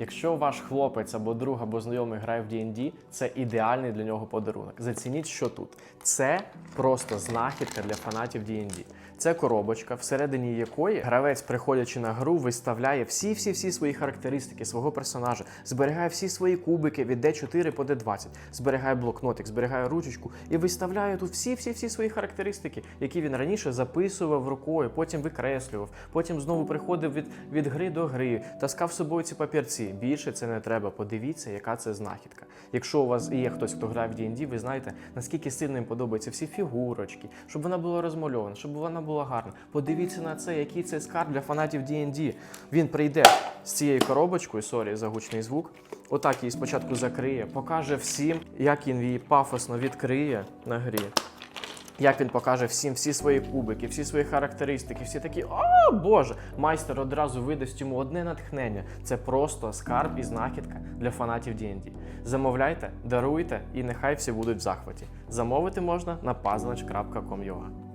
Якщо ваш хлопець або друг або знайомий грає в D&D, це ідеальний для нього подарунок. Зацініть, що тут. Це просто знахідка для фанатів D&D. Це коробочка, всередині якої гравець, приходячи на гру, виставляє всі-всі-всі свої характеристики свого персонажа, зберігає всі свої кубики від D4 по D20, зберігає блокнотик, зберігає ручечку і виставляє тут всі-всі-всі свої характеристики, які він раніше записував рукою, потім викреслював, потім знову приходив від, від гри до гри, таскав з собою ці папірці. Більше це не треба. Подивіться, яка це знахідка. Якщо у вас є хтось, хто грає в D&D, ви знаєте, наскільки сильно їм подобаються всі фігурочки, щоб вона була розмальована, щоб вона була гарна. Подивіться на це, який це скарб для фанатів D&D. Він прийде з цією коробочкою, сорі за гучний звук. Отак її спочатку закриє, покаже всім, як він її пафосно відкриє на грі. Як він покаже всім всі свої кубики, всі свої характеристики, всі такі, о Боже! Майстер одразу видасть йому одне натхнення. Це просто скарб і знахідка для фанатів D&D. Замовляйте, даруйте і нехай всі будуть в захваті. Замовити можна на puzzlage.com.ua